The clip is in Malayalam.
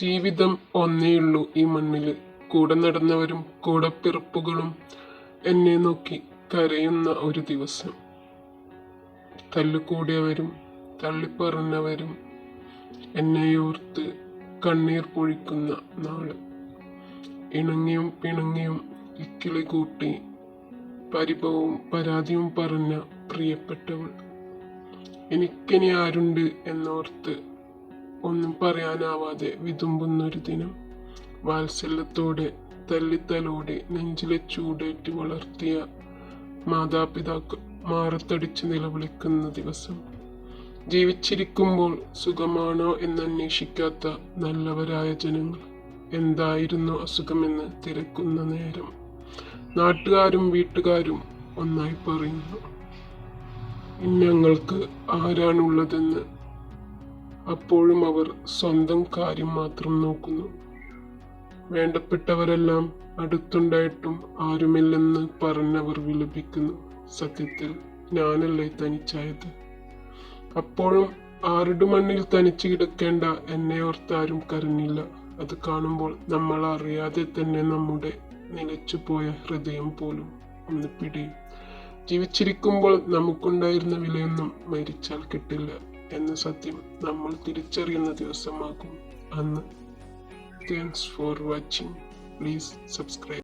ജീവിതം ഒന്നേയുള്ളൂ ഈ മണ്ണിൽ കൂടെ നടന്നവരും കൂടപ്പിറപ്പുകളും എന്നെ നോക്കി കരയുന്ന ഒരു ദിവസം. തല്ലുകൂടിയവരും തള്ളിപ്പറഞ്ഞവരും എന്നെയോർത്ത് കണ്ണീർ പൊഴിക്കുന്ന നാൾ. ഇണങ്ങിയും പിണങ്ങിയും ഇക്കിളി കൂട്ടി പരിഭവവും പരാതിയും പറഞ്ഞ പ്രിയപ്പെട്ടവൾ. എനിക്കിനി ആരുണ്ട് എന്നോർത്ത് ഒന്നും പറയാനാവാതെ വിതുമ്പുന്നൊരു ദിനം. വാത്സല്യത്തോടെ തല്ലിത്തലോടെ നെഞ്ചിലെ ചൂടേറ്റ് വളർത്തിയ മാതാപിതാക്കൾ മാറത്തടിച്ച് നിലവിളിക്കുന്ന ദിവസം. ജീവിച്ചിരിക്കുമ്പോൾ സുഖമാണോ എന്നന്വേഷിക്കാത്ത നല്ലവരായ ജനങ്ങൾ. എന്തായിരുന്നു അസുഖമെന്ന് തിരക്കുന്ന നേരം. നാട്ടുകാരും വീട്ടുകാരും ഒന്നായി പറയുന്നു. ഞങ്ങൾക്ക് ആരാണുള്ളതെന്ന് അപ്പോഴും അവർ സ്വന്തം കാര്യം മാത്രം നോക്കുന്നു. വേണ്ടപ്പെട്ടവരെല്ലാം അടുത്തുണ്ടായിട്ടും ആരുമില്ലെന്ന് പറഞ്ഞവർ വിലപിക്കുന്നു. സത്യത്തിൽ ഞാനല്ലേ തനിച്ചായത്? അപ്പോഴും ആരുടെ മണ്ണിൽ തനിച്ചു കിടക്കേണ്ട എന്നെ ഓർത്താരും കരഞ്ഞില്ല. അത് കാണുമ്പോൾ നമ്മൾ അറിയാതെ തന്നെ നമ്മുടെ നിലച്ചുപോയ ഹൃദയം പോലും ഒന്ന് പിടിയും. ജീവിച്ചിരിക്കുമ്പോൾ നമുക്കുണ്ടായിരുന്ന വിലയൊന്നും മരിച്ചാൽ കിട്ടില്ല. എന്ന സത്യം നമ്മൾ തിരിച്ചറിയുന്ന ദിവസമാകും. അന്ന്. Thanks for watching please subscribe